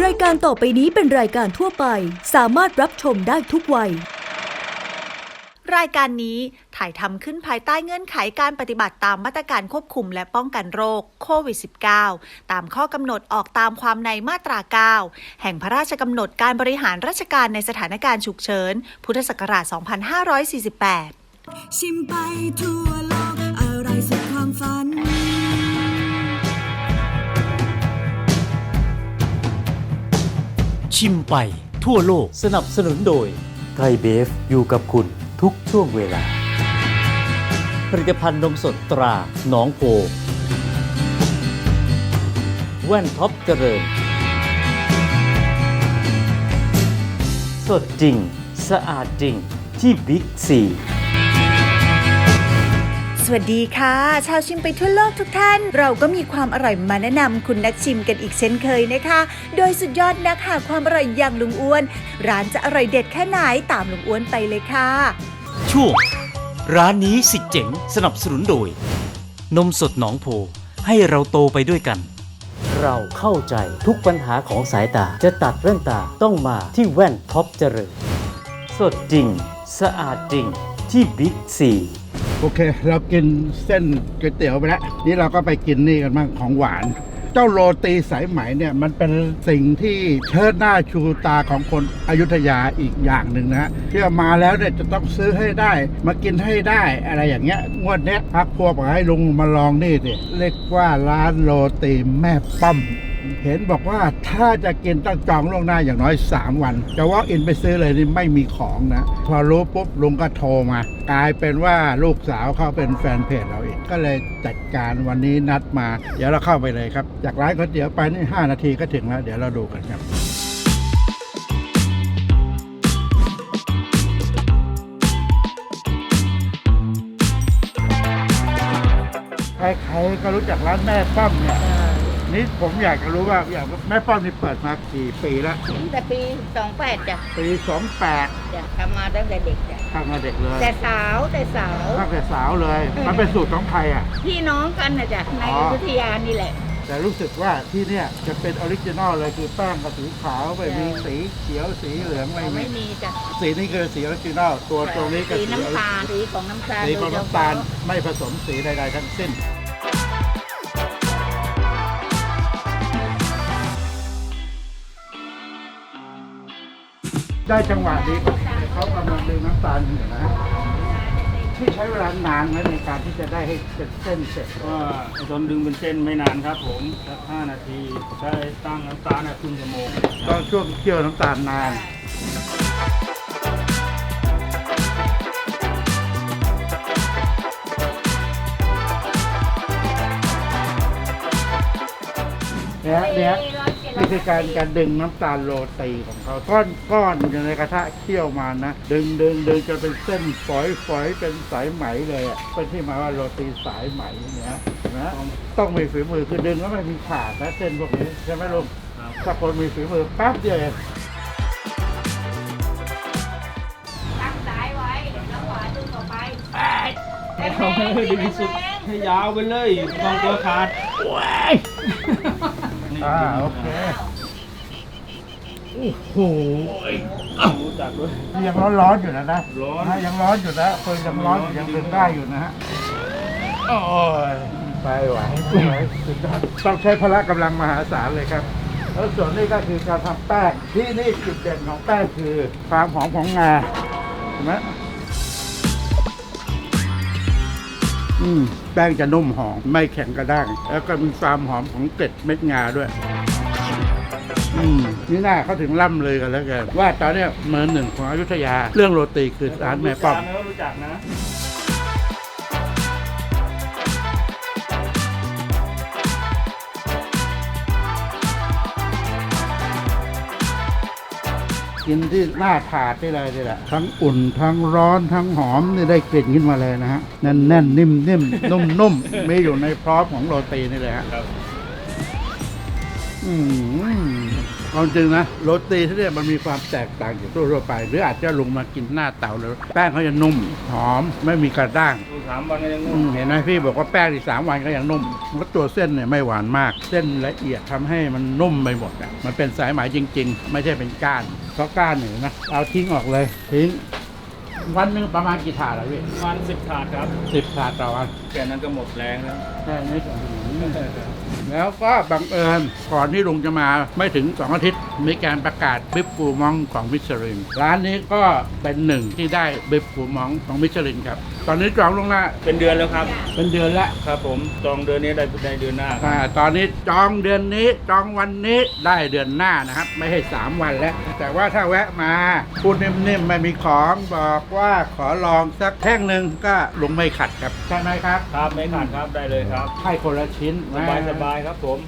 รายการต่อไปนี้เป็นรายการทั่วไป สามารถรับชมได้ทุกวัย รายการนี้ถ่ายทำขึ้นภายใต้เงื่อนไขการปฏิบัติตามมาตรการควบคุมและป้องกันโรคโควิด -19 ตามข้อกำหนดออกตามความในมาตรา 9 แห่งพระราชกำหนดการบริหารราชการในสถานการณ์ฉุกเฉิน พุทธศักราช 2548 ชิมไปทั่วโลกอะไรสุดความฝัน ชิมไปทั่วโลกสนับสนุนโดยไทยเบฟอยู่กับคุณทุกช่วงเวลา ผลิตภัณฑ์นมสดตราหนองโพแว่นท็อปเจริญ สดจริง สะอาดจริงที่บิ๊กซีส วัสดีค่ะ ชาวชิมไปทั่วโลกทุกท่าน เราก็มีความอร่อยมาแนะนำคุณนักชิมกันอีกเช่นเคยนะคะ โดยสุดยอดนักหาความอร่อยอย่างลุงอ้วน ร้านจะอร่อยเด็ดแค่ไหนตามลุงอ้วนไปเลยค่ะ ช่วงร้านนี้สิเจ๋งสนับสนุนโดย นมสดหนองโพให้เราโตไปด้วยกัน เราเข้าใจทุกปัญหาของสายตาจะตัดแว่นตาต้องมาที่แว่นท็อปเจริญสดจริง สะอาดจริงที่บิ๊กซี โอเค เรากินเส้นก๋วยเตี๋ยวไปแล้ว นี่เราก็ไปกินนี่กันบ้างของหวาน เจ้าโรตีสายไหมเนี่ยมันเป็นสิ่งที่เชิดหน้าชูตาของคนอยุธยาอีกอย่างหนึ่งนะฮะที่ว่ามาแล้วเนี่ยจะต้องซื้อให้ได้ มากินให้ได้อะไรอย่างเงี้ยงวดเนี้ยพักพวกบอกให้ลุงมาลองนี่สิเรียกว่าร้านโรตีแม่ป้อม เห็นบอกว่าถ้าจะกินต้องจองล่วงหน้าอย่างน้อย 3 วันจะว่าอินไปซื้อเลยนี่ไม่มีของนะ พอรู้ปุ๊บลุงก็โทรมา กลายเป็นว่าลูกสาวเขาเป็นแฟนเพจเราเองก็เลยจัดการวันนี้นัดมา เดี๋ยวเราเข้าไปเลยครับ จากร้านก๋วยเตี๋ยวไปนี่5นาทีก็ถึงแล้ว เดี๋ยวเราดูกันครับใครๆก็รู้จักร้านแม่ป้อมเนี่ย นี่ผมอยากจะรู้ว่าอย่างแม่ป้อมนี่เปิดมากี่ปีแล้วตั้งแต่ปีสองแปดจ้ะปีสองแปดจ้ะทำมาตั้งแต่เด็กจ้ะข้างเด็กเลย แต่สาวแต่สาวตั้งแต่สาวเลย มันเป็นสูตรของใครอะ พี่น้องกันนะจ้ะในอ๋ออยุธยานี่แหละแต่รู้สึกว่าที่เนี่ยจะเป็นออริจินอลเลยคือแป้งกับสีขาวไม่มีสีเขียวสีเหลืองไม่เรามีไม่มีจ้ะสีนี้คือสีออริจินอลตัวตรงนี้ก็สีสีน้ำตาลสีของน้ำตาลสีของโดยเฉน้ำพะตาลไม่ผสมสีใดๆทั้งสิ้น ได้จังหวะดีเขากำลังดึงน้ำตาลอยู่นะที่ใช้เวลานานไหมในการที่จะได้ให้เป็นเส้นเสร็จก็ตอนดึงเป็นเส้นไม่นานครับผมสักห้านาทีใช้ตั้งน้ำตาลน่ะครึ่งชั่วโมงต้องช่วงเคี่ยวน้ำตาลนานเนี่ยเนี่ย นี่คือการการดึงน้ำตาลโรตีของเขาก้อนก้อนอยู่ในกระทะเคี่ยวมานะ ดึงดึงดึงจนเป็นเส้นฝอยฝอยเป็นสายไหมเลยอะเป็นที่มาว่าโรตีสายไหมเนี่ยนะต้องมีฝีมือคือดึงแล้วไม่มีขาดนะเส้นพวกนี้ใช่ไหมลุงถ้าคนมีฝีมือแป๊บเดียวเองตั้งสายไว้เดี๋ยวน้ำหวานดึงออกไปเอาให้ดีที่สุดให้ยาวไปเลยบางตัวขาด นี่อ่าโอเคโอ้โหรู้จักด้วยยังร้อนร้อนๆอยู่นะนะร้อนะยังร้อนอยู่นะคนยังร้อนอยู่ยังดึงได้อยู่นะฮะโอ้ยไปไหวไปไหวสุดยอดต้องใช้พละกำลังมหาศาลเลยครับแล้วส่วนนี้ก็คือการทำแป้งที่นี่จุดเด่นของแป้งคือความหอมของงาเห็นไหมอืม แป้งจะนุ่มหอมไม่แข็งกระด้าง แล้วก็มีความหอมของเกล็ดเม็ดงาด้วยอืมนี่น่าเขาถึงล่ำเลยกันแล้วกันว่าตอนเนี้ยเมือหนึ่งของอยุธยา เรื่องโรตีคือร้านแม่ป้อม รู้จักนะ กินที่หน้าถาดนี่เลยนี่แหละทั้งอุ่นทั้งร้อนทั้งหอมนี่ได้กลิ่นขึ้นมาเลยนะฮะแน่นแน่นๆนิ่มนิ่มนุ่มนุ่มๆมีอยู่ในพร้อมของโรตีนี่เลยฮะครับอืมความจริงนะโรตีที่เนี่ยมันมีความแตกต่างจากทั่วๆไป หรืออาจจะลุงมากินหน้าเตาเลยแป้งเขาจะนุ่ม หอมไม่มีกระด้างดูสามวันก็ยังอืนุ่มมเห็นไหมพี่บอกว่าแป้งที่สามวันก็ยังนุ่มแล้วตัวเส้นเนี่ยไม่หวานมาก เส้นละเอียดทำให้มันนุ่มไปหมดอะมันเป็นสายไหมจริง ๆ ไม่ใช่เป็นก้าน เพราะก้านหนึ่งนะ เอาทิ้งออกเลยทิ้ง วันหนึ่งประมาณกี่ถาดอะพี่วันสิบถาดครับสิบถาดต่อวัน แค่นั้นก็หมดแรงแล้ว แค่นี้ก่อนแล้วก็บังเอิญก่อนที่ลุงจะมาไม่ถึงสองอาทิตย์ มีการประกาศบิบฟูมองของมิชลิน ร้านนี้ก็เป็นหนึ่งที่ได้บิบฟูมองของมิชลินครับ ตอนนี้จองลวงหน้าเป็นเดือนแล้วครับ เป็นเดือนละครับ ผมจองเดือนนี้ได้ได้เดือนหน้าครับอ่าตอนนี้จองเดือนนี้จองวันนี้ได้เดือนหน้านะครับ ไม่ให้สามวันแล้ว แต่ว่าถ้าแวะมาพูดนิ่มๆไม่มีของบอกว่าขอลองสักแท่งหนึ่งก็ลุงไม่ขัดครับใช่ไหมครับครับไม่ขาดครับได้เลยครับ ให้คนละชิ้นสบายสบายครับผม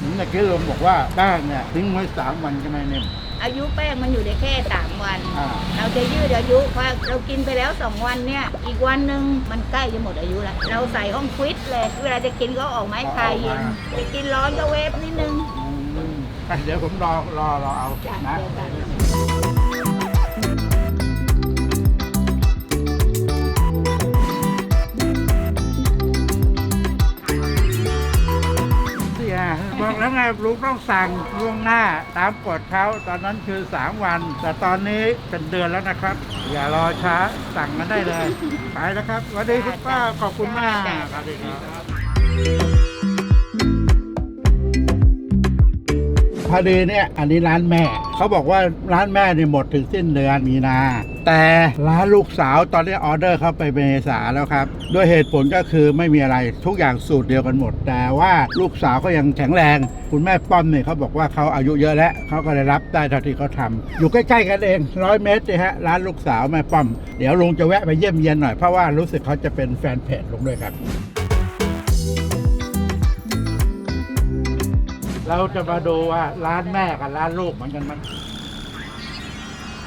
ผมเมื่อกี้ลุงบอกว่าแป้งเนี่ยทิ้งไว้สามวันก็ไม่นิ่มอายุแป้งมันอยู่ได้แค่สามวันอ่าเราจะยืดอายุเพราะเรากินไปแล้วสองวันเนี่ย อีกวันหนึ่งมันใกล้จะหมดอายุแล้ว เราใส่ห้องฟรีซเลย เวลาจะกินก็ออกไม้คายเย็นจะกินร้อนก็เวฟนิดนึงอืมอะ เดี๋ยวผมรอรอรอเอานะเดี๋ยวกันเสียบอกแล้วไงลุงต้องสั่งล่วงหน้าตามกฎเขาตอนนั้นคือ 3 วัน แต่ตอนนี้เป็นเดือนแล้วนะครับ อย่ารอช้าสั่งกันได้เลย ไปแล้วครับสวัสดีคุณป้าขอบคุณมากสวัสดีครับ อดีเนี่ยอันนี้ร้านแม่ เขาบอกว่าร้านแม่เนี่ยหมดถึงสิ้นเดือนมีนา แต่ร้านลูกสาวตอนนี้ออเดอร์เข้าไปเมษาแล้วครับด้วยเหตุผลก็คือไม่มีอะไรทุกอย่างสูตรเดียวกันหมด แต่ว่าลูกสาวก็ยังแข็งแรง คุณแม่ป้อมเนี่ยเขาบอกว่าเขาอายุเยอะแล้วเขาก็ได้รับได้เท่าที่เขาทำอยู่ใกล้ๆกันเองร้อยเมตรเลยฮะร้านลูกสาวแม่ป้อม เดี๋ยวลุงจะแวะไปเยี่ยมเยียนหน่อยเพราะว่ารู้สึกเขาจะเป็นแฟนเพจลุงด้วยครับ เราจะมาดูว่าร้านแม่กับร้านลูกเหมือนกันมั้ย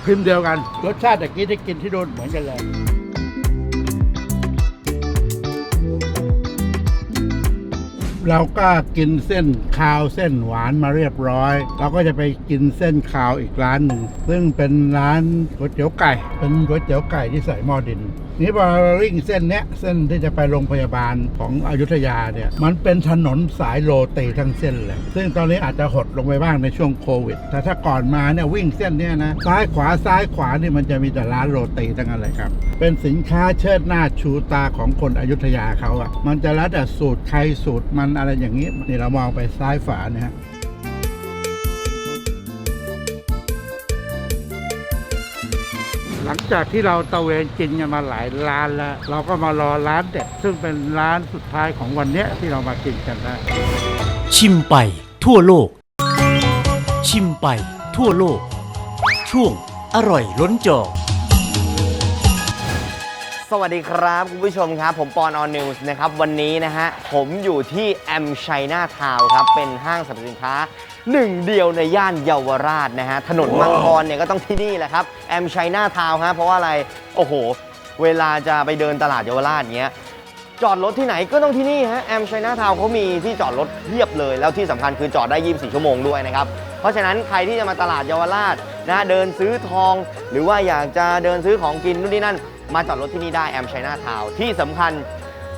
พิมพ์เดียวกัน รสชาติตะกี้ที่กินที่โดนเหมือนกันเลย เราก็กินเส้นคาวเส้นหวานมาเรียบร้อย เราก็จะไปกินเส้นคาวอีกร้านหนึ่ง ซึ่งเป็นร้านก๋วยเตี๋ยวไก่ เป็นก๋วยเตี๋ยวไก่ที่ใส่หม้อดิน นี่พอริ่งเส้นเนี้ยเส้นที่จะไปโรงพยาบาลของอยุธยาเนี่ยมันเป็นถนนสายโรตีทั้งเส้นเลยซึ่งตอนนี้อาจจะหดลงไปบ้างในช่วงโควิด แต่ถ้าก่อนมาเนี่ยวิ่งเส้นเนี้ยนะซ้ายขวาซ้ายขวานี่มันจะมีแต่ร้านโรตีทั้งนั้นเลยครับเป็นสินค้าเชิดหน้าชูตาของคนอยุธยาเขาอะมันจะแล้วแต่สูตรใครสูตรมันอะไรอย่างนี้นี่เรามองไปซ้ายฝาเนี่ย หลังจากที่เราตะเวนกินกันมาหลายร้านแล้ว เราก็มารอร้านเด็ดซึ่งเป็นร้านสุดท้ายของวันเนี้ยที่เรามากินกันนะชิมไปทั่วโลก ชิมไปทั่วโลก ช่วงอร่อยล้นจอ สวัสดีครับคุณผู้ชมครับ ผมปอนออนนิวส์นะครับ วันนี้นะฮะ ผมอยู่ที่แอมชัยนาทาวครับ เป็นห้างสรรพสินค้า หนึ่งเดียวในย่านเยาวราชนะฮะ ถนนมังกรเนี่ยก็ต้องที่นี่แหละครับ แอมชัยนาทาวฮะ เพราะว่าอะไร โอ้โห เวลาจะไปเดินตลาดเยาวราชเงี้ย จอดรถที่ไหนก็ต้องที่นี่ฮะ แอมชัยนาทาวเขามีที่จอดรถเพียบเลย แล้วที่สำคัญคือจอดได้ 24 ชั่วโมงด้วยนะครับ เพราะฉะนั้นใครที่จะมาตลาดเยาวราชนะเดินซื้อทอง หรือว่าอยากจะเดินซื้อของกินนู่นนี่นั่น มาจอดรถที่นี่ได้แอมชัยนาทาวที่สำคัญ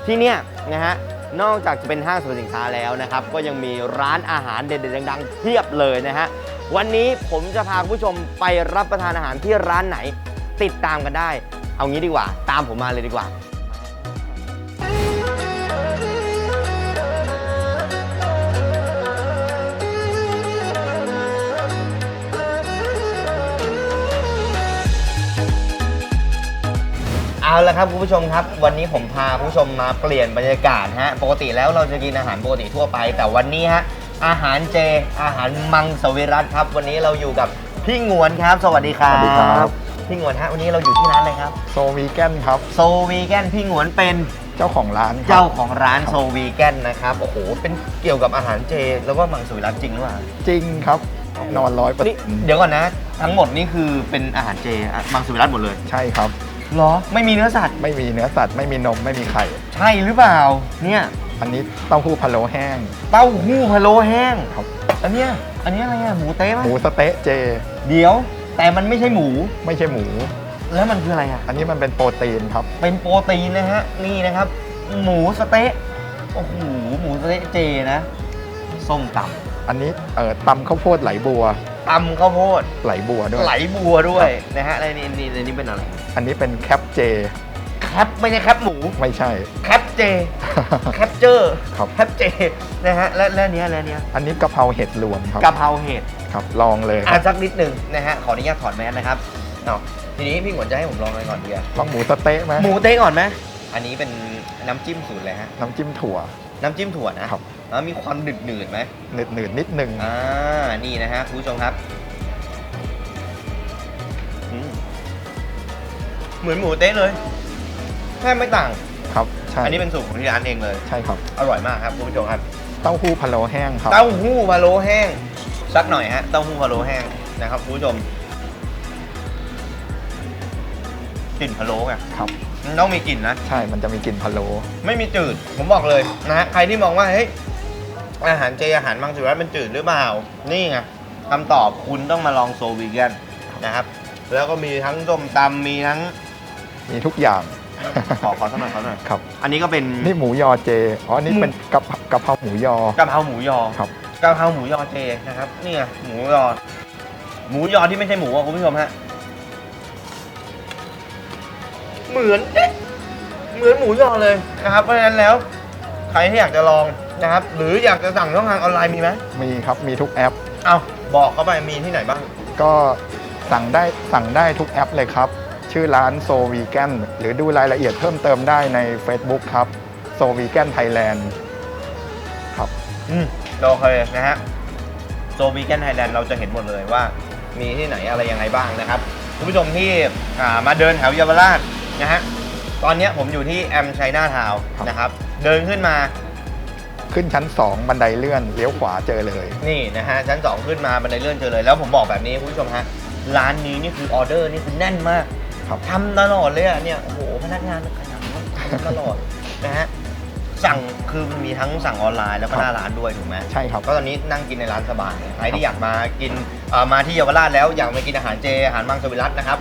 ที่เนี่ยนะฮะ นอกจากจะเป็นห้างสรรพสินค้าแล้วนะครับ ก็ยังมีร้านอาหารเด็ดๆดังๆเพียบเลยนะฮะ วันนี้ผมจะพาคุณผู้ชมไปรับประทานอาหารที่ร้านไหน ติดตามกันได้ เอางี้ดีกว่า ตามผมมาเลยดีกว่า ละครับคุณผู้ชมครับ วันนี้ผมพาคุณผู้ชมมาเปลี่ยนบรรยากาศฮะปกติแล้วเราจะกินอาหารปกติทั่วไป แต่วันนี้ฮะอาหารเจอาหารมังสวิรัตครับ วันนี้เราอยู่กับพี่งวนครับ สวัสดีครับสวัสดีครับ พี่งวนฮะวันนี้เราอยู่ที่ร้านอะไรครับโซวีแกนครับ โซวีแกนพี่งวนเป็นเจ้าของร้านครับ เจ้าของร้านโซวีแกนนะครับโอ้โหเป็นเกี่ยวกับอาหารเจ แล้วก็มังสวิรัตจริงหรือเปล่าจริงครับ นอนร้อยเปอร์นี่เซ็นต์เดี๋ยวก่อนนะ ทั้งหมดนี่คือเป็นอาหารเจอะมังสวิรัตหมดเลย ใช่ครับ เหรอไม่มีเนื้อสัตว์ ไม่มีเนื้อสัตว์ไม่มีนมไม่มีไข่ ใช่หรือเปล่า เนี่ยอันนี้เต้าหู้พะโล้แห้ง เต้าหู้พะโล้แห้งครับ อันเนี้ยอันเนี้ยอะไรอะหมูเต๊ะปะหมูสะเต๊ะเจ เดี๋ยว แต่มันไม่ใช่หมู ไม่ใช่หมู แล้วมันคืออะไรอะอันนี้มันเป็นโปรตีนครับ เป็นโปรตีนนะฮะนี่นะครับ หมูสะเต๊ะโอ้โหหมูสะเต๊ะเจนะส้มตอันนี้เอ่อตำข้าวโพดไหลบัวำ ตำข้าวโพดไหลบัวด้วย ไหลบัวด้วยนะฮะแล้วนี่นี่นี่นี่เป็นอะไรอันนี้เป็นแคปเจแคปไม่ใช่แคปหมูไม่ใช่ แคปเจแคปเจอร์ครับ แคปเจนะฮะและและเนี้ยและเนี้ยอันนี้กะเพราเห็ดรวมครับกะเพราเห็ดครับลองเลยคอะรับสักนิดหนึ่งนะฮะขออนุญาตถอดแมสนะครับเอาทีนี้พี่หงวนจะให้ผมลองอะไรก่อนดีอะลองหมูสะเต๊ะไหมหมูเต๊ะก่อนไหมอันนี้เป็นน้ำจิ้มสูตรเลยฮะน้ำจิ้มถั่ว น้ำจิ้มถั่วนะครับ แล้วมีความหนืดหนืดๆไหมหนืดหนืดๆนิดนึงอ่านี่นะฮะคุณผู้ชมครับอืมเหมือนหมูเต๊ะเลยแทบไม่ต่างครับใช่อันนี้เป็นสูตรของที่ร้านเองเลย ใช่ครับ อร่อยมากครับคุณผู้ชมครับ เต้าหู้พะโล้แห้งครับเต้าหู้พะโล้แห้งสักหน่อยฮะเต้าหู้พะโล้แห้งนะครับคุณผู้ชมกลิ่นพะโล้ไงครับมันต้องมีกลิ่นนะ ใช่ มันจะมีกลิ่นพะโล้ไม่มีจืด ผมบอกเลยนะฮะ ใครที่มองว่า เฮ้ย อาหารเจอาหารมังสวิรัตมันจืดหรือเปล่า นี่ไงคำตอบคุณต้องมาลองโซวีแกนนะครับ แล้วก็มีทั้งส้มตำมีทั้ง มีทุกอย่าง ขอขอสักหน่อยขอสักหน่อยครับ อันนี้ก็เป็น นี่หมูยอเจ อ๋อ นี่หมูเป็นกะเพรากะเพราหมูยอ กะเพราหมูยอครับ กะเพราหมูยอเจนะครับ นี่ไงหมูยอ หมูยอที่ไม่ใช่หมูอะคุณผู้ชมฮะ เหมือนเอ๊ะเหมือนหมูยอเลยนะครับ เพราะฉะนั้นแล้ว ใครที่อยากจะลอง นะครับ หรืออยากจะสั่งช่องทางออนไลน์มีไหมมีครับมีทุกแอป เอาบอกเขาไปมีที่ไหนบ้าง ก็สั่งได้สั่งได้ทุกแอปเลยครับ ชื่อร้านโซวีแกนหรือดูรายละเอียดเพิ่มเติมได้ใน Facebook ครับโซวีแกนไทยแลนด์ครับ อืมโอเคนะฮะโซบีแกนไทยแลนด์เราจะเห็นหมดเลยว่า มีที่ไหนอะไรยังไงบ้างนะครับคุณผู้ชมที่อ่ามาเดินแถวเยาวราชนะฮะตอนเนี้ยผมอยู่ที่แอมไชน่าทาวครับนะครับ เดินขึ้นมา ขึ้นชั้น 2 บันไดเลื่อนเลี้ยวขวาเจอเลย นี่นะฮะชั้น 2 ขึ้นมาบันไดเลื่อนเจอเลย แล้วผมบอกแบบนี้คุณผู้ชมฮะร้านนี้นี่คือออเดอร์นี่คือแน่นมากครับทำตลอดเลยอะเนี่ยโอ้โหพนักงานขยันมากทำตลอดนะฮะสั่งคือมันมีทั้งสั่งออนไลน์แล้วก็หน้าร้านด้วยถูกไหมใช่ครับก็ตอนนี้นั่งกินในร้านสบายใครที่อยากมากินเอ่อมาที่เยาวราชแล้วอยากมากินอาหารเจอาหารมังสวิรัตนะครับ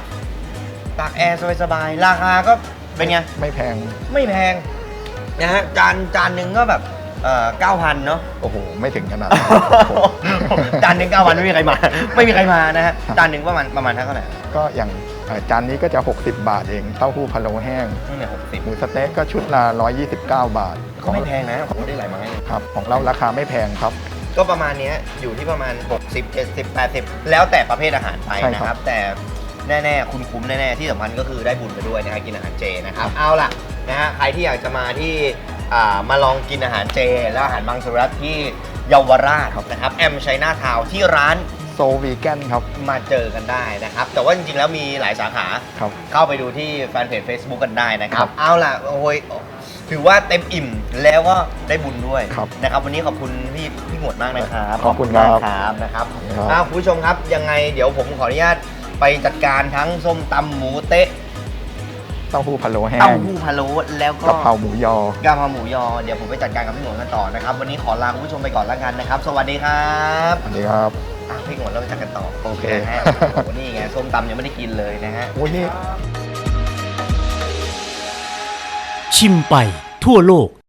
ตากแอร์สบายๆราคาก็เป็นไงไม่แพงไม่แพงนะฮะจานจานหนึ่งก็แบบ เก้าพันเนาะโอ้โห ไม่ถึงขนาดนั้นครับจานหนึ่งเก้าพันไม่มีใครมา ไม่มีใครมานะฮะครับจานหนึ่งประมาณประมาณเท่าไหร่ก็อย่างเอ่อจานนี้ก็จะ 60 บาทเองเต้าหู้พะโล้แห้งนี่เนี่ยหกสิบหมูสะเต๊ะก็ชุดละ 129 บาทก็ไม่แพงนะผมได้หลายไม้ครับของเราราคาไม่แพงครับ ก็ประมาณเนี้ยอยู่ที่ประมาณ 60 70 80 แล้วแต่ประเภทอาหารไปใช่ครับนะครับแต่แน่ๆ คุณคุ้มแน่ๆ ที่สำคัญก็คือได้บุญไปด้วยนะฮะกินอาหารเจนะครับ เอาล่ะนะฮะใครที่อยากจะมาที่ อ่ามาลองกินอาหารเจ และอาหารมังสวิรัตที่เยาวราชนะครับแอมชัยนาทาวที่ร้านโซวีแกนครับ มาเจอกันได้นะครับ แต่ว่าจริงๆ แล้วมีหลายสาขา ครับ เข้าไปดูที่แฟนเพจ Facebook กันได้นะครัครับบเอาล่ะโอ้ยถือว่าเต็มอิ่มแล้วก็ได้บุญด้วยครับนะครับ วันนี้ขอบคุณพี่พี่หมวดมากนะครับขอบคุณครับมากครับนะครับครับ อ้าวคุณผู้ชมครับยังไงเดี๋ยวผมขออนุญาตไปจัดการทั้งส้มตำหมูเต๊ะ เต้าหู้พะโล้แห้เต้างหู้พะโล้แล้วก็กะเพราหมูยอกะเพราหมูยอเดี๋ยวผมไปจัดการกับพี่หมวดกันต่อนะครับ วันนี้ขอลาคุณผู้ชมไปก่อนแล้วกันนะครับ สวัสดีครับสวัสดีครับอะพี่หมวดเราไปจัดกันต่อโอเคนะฮะโอ้โหนี่ไงส้มตำยังไม่ได้กินเลยนะฮะ โอ้ยนี่ ชิมไปทั่วโลก